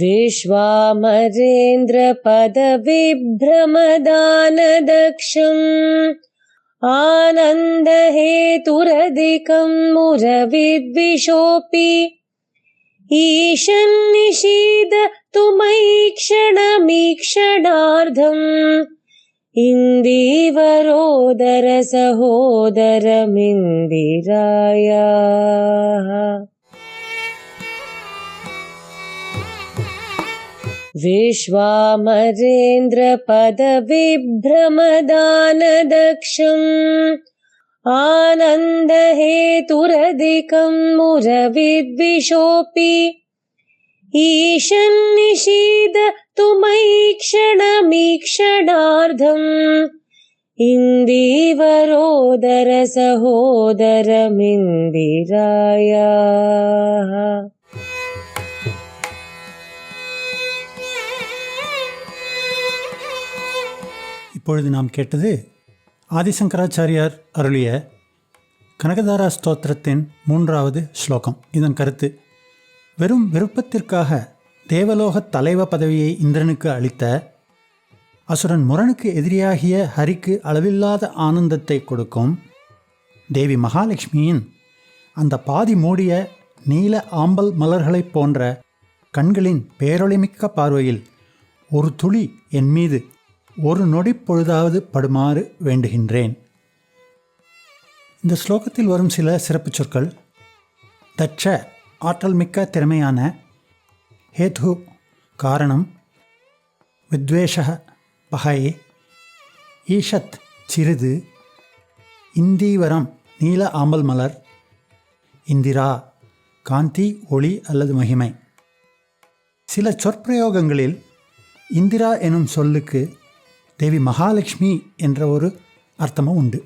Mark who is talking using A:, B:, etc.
A: विश्वामरेन्द्रपदविभ्रमदानदक्षम् आनन्दहेतुरधिकं मुरविद्विषोऽपि ईशन्निषीद तु मयि क्षणमीक्षणार्धम् इन्दीवरोदर विश्वामरेन्द्रपदविभ्रमदानदक्षम् आनन्दहेतुरधिकं मुरविद्विषोऽपि। ईशन्निषीद तु मयि क्षणमीक्षणार्धम्
B: இப்பொழுது நாம் கேட்டது ஆதிசங்கராச்சாரியார் அருளிய கனகதாரா ஸ்தோத்திரத்தின் மூன்றாவது ஸ்லோகம். இதன் கருத்து வெறும் விருப்பத்திற்காக தேவலோக தலைவ பதவியை இந்திரனுக்கு அளித்த அசுரன் முரனுக்கு எதிரியாகிய ஹரிக்கு அளவில்லாத ஆனந்தத்தை கொடுக்கும் தேவி மகாலட்சுமியின் அந்த பாதி மூடிய நீல ஆம்பல் மலர்களைப் போன்ற கண்களின் பேரொளிமிக்க பார்வையில் ஒரு துளி என் மீது ஒரு நொடி பொழுதாவது படுமாறு வேண்டுகின்றேன். இந்த ஸ்லோகத்தில் வரும் சில சிறப்பு சொற்கள் தட்ச ஆற்றல் மிக்க திறமையான ஹேது காரணம் வித்வேஷ பகை ஈஷத் சிறிது இந்தீவரம் நீல ஆம்பல் மலர் இந்திரா காந்தி ஒளி அல்லது மகிமை. சில சொற்பிரயோகங்களில் இந்திரா எனும் சொல்லுக்கு தேவி மகாலட்சுமி என்ற ஒரு அர்த்தமும் உண்டு.